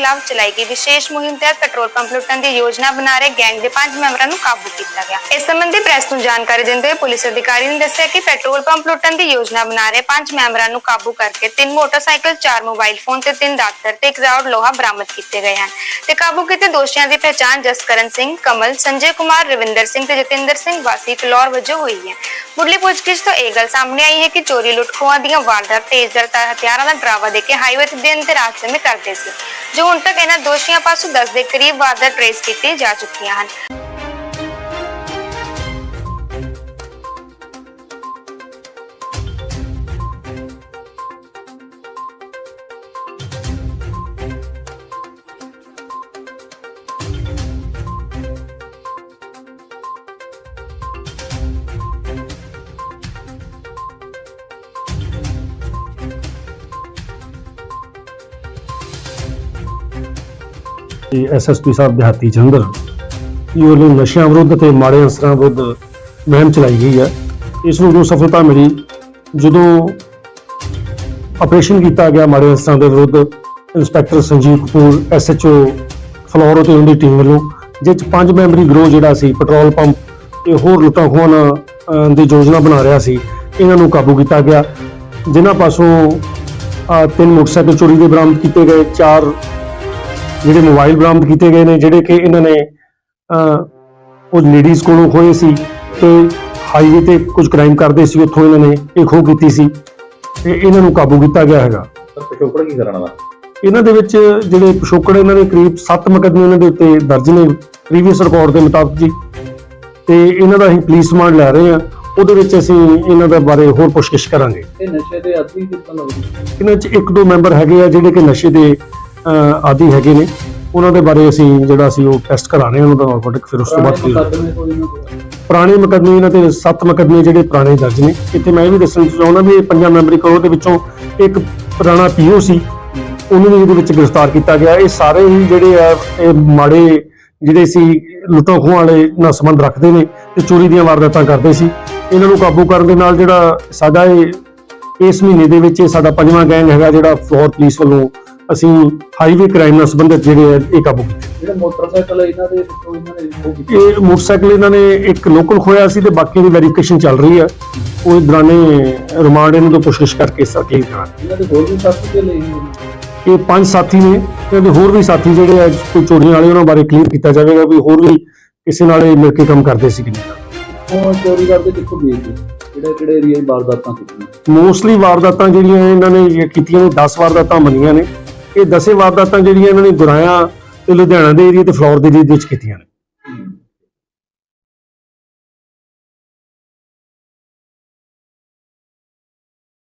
ਖਿਲਾਫ ਚਲਾਈ ਗਈ। ਵਿਸ਼ੇਸ਼ ਮੁਹਿੰਮ ਤਹਿਤ ਪੈਟਰੋਲ ਪੰਪ ਲੁੱਟਣ ਦੀ ਯੋਜਨਾ ਬਣਾ ਰਹੇ ਗੈਂਗ ਦੇ ਪੰਜ ਮੈਂਬਰਾਂ ਨੂੰ ਕਾਬੂ ਕੀਤਾ ਗਿਆ। ਇਸ ਸੰਬੰਧੀ ਪ੍ਰੈਸ ਨੂੰ ਜਾਣਕਾਰੀ ਦਿੰਦੇ ਹੋਏ ਪੁਲਿਸ ਅਧਿਕਾਰੀ ਨੇ ਦੱਸਿਆ ਕਿ ਪੈਟਰੋਲ ਪੰਪ ਲੁੱਟਣ ਦੀ ਯੋਜਨਾ ਬਣਾ ਰਹੇ ਪੰਜ ਮੈਂਬਰਾਂ ਨੂੰ ਕਾਬੂ ਕਰਕੇ ਤਿੰਨ ਮੋਟਰਸਾਈਕਲ, ਚਾਰ ਮੋਬਾਈਲ ਫੋਨ ਤੇ ਤਿੰਨ ਦਾਤਰ ਤੇ ਇੱਕ ਰਾਉਡ ਲੋਹਾ ਬਰਾਮਦ ਕੀਤੇ ਗਏ ਹਨ। ਤੇ ਕਾਬੂ ਕੀਤੇ ਦੋਸ਼ੀਆਂ ਦੀ ਪਛਾਣ ਜਸਕਰਨ ਸਿੰਘ, ਕਮਲ, ਸੰਜੇ ਕੁਮਾਰ, ਰਵਿੰਦਰ ਸਿੰਘ ਤੇ ਜਤਿੰਦਰ ਸਿੰਘ ਵਾਸੀ ਫਲੋਰ ਵਜੋਂ ਹੋਈ ਹੈ। ਮੁੱਢਲੀ ਪੁੱਛਗਿੱਛ ਤੋਂ ਇਹ ਗੱਲ ਸਾਹਮਣੇ ਆਈ ਹੈ ਕਿ ਚੋਰੀ ਲੁੱਟ ਖੋਹਾਂ ਦੀਆਂ ਵਾਰਦਾਤ ਤੇਜ਼ਦਰ ਹਥਿਆਰਾਂ ਦਾ ਡਰਾਵਾ ਦੇ ਕੇ ਹਾਈਵੇ ਤੇ ਦਿਨ ਤੇ ਰਾਤ ਸਮੇਂ ਕਰਦੇ ਸੀ। ਜੋ ਹੁਣ ਤੱਕ ਇਹਨਾਂ ਦੋਸ਼ੀਆਂ ਪਾਸੋਂ 10 ਦੇ ਕਰੀਬ ਵਾਰਦਾਤ ਟ੍ਰੇਸ ਕੀਤੀ ਜਾ ਚੁੱਕੀਆਂ ਹਨ। ਤੇ ਐਸਐਸਪੀ ਸਾਹਿਬ ਦਿਹਾਤੀ ਜਲੰਧਰ ਇਹ ਵੱਲੋਂ ਨਸ਼ਿਆਂ ਵਿਰੁੱਧ ਤੇ ਮਾੜੇ ਅਨਸਰਾਂ ਵਿਰੁੱਧ ਮੁਹਿੰਮ ਚਲਾਈ ਗਈ ਹੈ। ਇਸ ਨੂੰ ਜੋ ਸਫਲਤਾ ਮਿਲੀ, ਜਦੋਂ ਆਪਰੇਸ਼ਨ ਕੀਤਾ ਗਿਆ ਮਾੜੇ ਅਸਰਾਂ ਦੇ ਵਿਰੁੱਧ, ਇੰਸਪੈਕਟਰ ਸੰਜੀਵ ਕਪੂਰ ਐਸਐਚਓ ਫਲੋਰ ਤੇ ਉਹਨਾਂ ਦੀ ਟੀਮ ਵੱਲੋਂ ਜਿਸ 'ਚ ਪੰਜ ਮੈਂਬਰੀ ਗਰੋਹ ਜਿਹੜਾ ਸੀ, ਪੈਟਰੋਲ ਪੰਪ ਤੇ ਹੋਰ ਲੁੱਟਾਂ ਖੋਹਾਂ ਦੀ ਯੋਜਨਾ ਬਣਾ ਰਿਹਾ ਸੀ, ਇਹਨਾਂ ਨੂੰ ਕਾਬੂ ਕੀਤਾ ਗਿਆ। ਜਿਨ੍ਹਾਂ ਪਾਸੋਂ ਤਿੰਨ ਮੋਟਰਸਾਈਕਲ ਚੋਰੀ ਦੇ ਬਰਾਮਦ ਕੀਤੇ ਗਏ, ਚਾਰ ਜਿਹੜੇ ਮੋਬਾਈਲ ਬਰਾਮਦ ਕੀਤੇ ਗਏ ਨੇ ਜਿਹੜੇ ਕਿ ਇਹਨਾਂ ਨੇ ਉਹ ਲੇਡੀਜ਼ ਕੋਲੋਂ ਖੋਏ ਸੀ ਤੇ ਹਾਈਵੇ ਤੇ ਕੁਝ ਕ੍ਰਾਈਮ ਕਰਦੇ ਸੀ ਉੱਥੋਂ ਇਹਨਾਂ ਨੇ ਇਹ ਖੋਹ ਕੀਤੀ ਸੀ ਤੇ ਇਹਨਾਂ ਨੂੰ ਕਾਬੂ ਕੀਤਾ ਗਿਆ ਹੈਗਾ। ਪਿਛੋਕੜ ਕੀ ਕਰਨਾ ਵਾ ਇਹਨਾਂ ਦੇ ਵਿੱਚ ਜਿਹੜੇ ਪਿਛੋਕੜ ਇਹਨਾਂ ਦੇ ਕਰੀਬ 7 ਮੁਕੱਦਮੇ ਇਹਨਾਂ ਦੇ ਉੱਤੇ ਦਰਜ ਨੇ ਪ੍ਰੀਵੀਅਸ ਰਿਕਾਰਡ ਦੇ ਮੁਤਾਬਕ ਜੀ। ਤੇ ਇਹਨਾਂ ਦਾ ਅਸੀਂ ਪੁਲਿਸ ਰਿਮਾਂਡ ਲੈ ਰਹੇ ਹਾਂ ਉਹਦੇ ਵਿੱਚ ਅਸੀਂ ਇਹਨਾਂ ਦੇ ਬਾਰੇ ਹੋਰ ਪੁੱਛਗਿੱਛ ਕਰਾਂਗੇ। ਇਹ ਨਸ਼ੇ ਦੇ ਆਦੀ ਕਿੱਦਾਂ ਲੱਗਦੀ ਇਹਨਾਂ 'ਚ ਇੱਕ ਦੋ ਮੈਂਬਰ ਹੈਗੇ ਆ ਜਿਹੜੇ ਕਿ ਨਸ਼ੇ ਦੇ ਆਦੀ ਹੈਗੇ ਨੇ। ਉਹਨਾਂ ਦੇ ਬਾਰੇ ਅਸੀਂ ਜਿਹੜਾ ਸੀ ਉਹ ਟੈਸਟ ਕਰਾਣੇ ਉਹਨਾਂ ਦਾ ਨਾਰਕੋਟਿਕ ਫਿਰ ਉਸ ਤੋਂ ਬਾਅਦ ਪੁਰਾਣੇ ਮੁਕੱਦਮੇ ਇਹਨਾਂ ਤੇ ਸੱਤ ਮੁਕੱਦਮੇ ਜਿਹੜੇ ਪੁਰਾਣੇ ਦਰਜ ਨੇ। ਇੱਥੇ ਮੈਂ ਇਹ ਵੀ ਦੱਸਣਾ ਚਾਹੁੰਦਾ ਵੀ ਇਹ ਪੰਜਾਂ ਮੈਂਬਰੀ ਕੋਲ ਦੇ ਵਿੱਚੋਂ ਇੱਕ ਪੁਰਾਣਾ ਪੀਓ ਸੀ ਉਹਨੂੰ ਵੀ ਇਹਦੇ ਵਿੱਚ ਗ੍ਰਿਫਤਾਰ ਕੀਤਾ ਗਿਆ। ਇਹ ਸਾਰੇ ਹੀ ਜਿਹੜੇ ਆ ਇਹ ਮਾੜੇ ਜਿਹੜੇ ਸੀ ਲੁੱਟਾਂ ਖੋਹਾਂ ਵਾਲੇ ਨਾਲ ਸੰਬੰਧ ਰੱਖਦੇ ਨੇ ਤੇ ਚੋਰੀ ਦੀਆਂ ਵਾਰਦਾਤਾਂ ਕਰਦੇ ਸੀ। ਇਹਨਾਂ ਨੂੰ ਕਾਬੂ ਕਰਨ ਦੇ ਨਾਲ ਜਿਹੜਾ ਸਾਡਾ ਇਹ ਇਸ ਮਹੀਨੇ ਦੇ ਵਿੱਚ ਇਹ ਸਾਡਾ ਪੰਜਵਾਂ ਗੈਂਗ ਹੈਗਾ ਜਿਹੜਾ ਫਲੋਰ ਪੁਲਿਸ ਵੱਲੋਂ ਅਸੀਂ ਹਾਈਵੇ ਕ੍ਰਾਈਮ ਨਾਲ ਸੰਬੰਧਿਤ ਜਿਹੜੇ ਆ ਇਹ ਕਾਬੂ ਕੀਤੇ। ਜਿਹੜੇ ਮੋਟਰਸਾਈਕਲ ਇਹਨਾਂ ਦੇ ਵਿੱਚੋਂ ਇਹਨਾਂ ਨੇ ਉਹ ਕੀਤੀ। ਇਹ ਮੋਟਰਸਾਈਕਲ ਇਹਨਾਂ ਨੇ ਇੱਕ ਲੋਕਲ ਖੋਇਆ ਸੀ ਤੇ ਬਾਕੀ ਦੀ ਵੈਰੀਫਿਕੇਸ਼ਨ ਚੱਲ ਰਹੀ ਹੈ ਉਹ ਦੌਰਾਨੇ ਰਿਮਾਂਡ ਇਹਨਾਂ ਤੋਂ ਪੁੱਛਗਿੱਛ ਕਰਕੇ ਸਰਕੀ ਕਰਾਂਗੇ। ਇਹਨਾਂ ਦੇ ਹੋਰ ਵੀ ਸਾਥੀ ਦੇ ਲਈ। ਇਹ ਪੰਜ ਸਾਥੀ ਨੇ ਇਹਨਾਂ ਦੇ ਹੋਰ ਵੀ ਸਾਥੀ ਜਿਹੜੇ ਆ ਕੋਈ ਚੋਰੀਆਂ ਵਾਲੇ ਉਹਨਾਂ ਬਾਰੇ ਕਲੀਅਰ ਕੀਤਾ ਜਾਵੇਗਾ ਵੀ ਹੋਰ ਵੀ ਕਿਸੇ ਨਾਲ ਇਹ ਮਿਲ ਕੇ ਕੰਮ ਕਰਦੇ ਸੀ ਕਿ ਨਹੀਂ। ਉਹ ਚੋਰੀ ਕਰਦੇ ਕਿੱਥੋਂ ਵੇਚਦੇ ਕਿਹੜੇ ਕਿਹੜੇ ਏਰੀਆ ਵਾਰਦਾਤਾਂ ਕੀਤੀਆਂ? ਮੋਸਟਲੀ ਵਾਰਦਾਤਾਂ ਜਿਹੜੀਆਂ ਇਹਨਾਂ ਨੇ ਕੀਤੀਆਂ ਨੇ 10 ਵਾਰਦਾਤਾਂ ਬਣੀਆਂ ਨੇ। ਇਹ ਦਸੇ ਵਾਰਦਾਤਾਂ ਜਿਹੜੀਆਂ ਇਹਨਾਂ ਨੇ ਗੁਰਾਇਆ ਤੇ ਲੁਧਿਆਣਾ ਦੇ ਏਰੀਆ ਤੇ ਫਲੋਰ ਦੇ ਏਰੀਆ ਦੇ ਵਿੱਚ ਕੀਤੀਆਂ ਨੇ।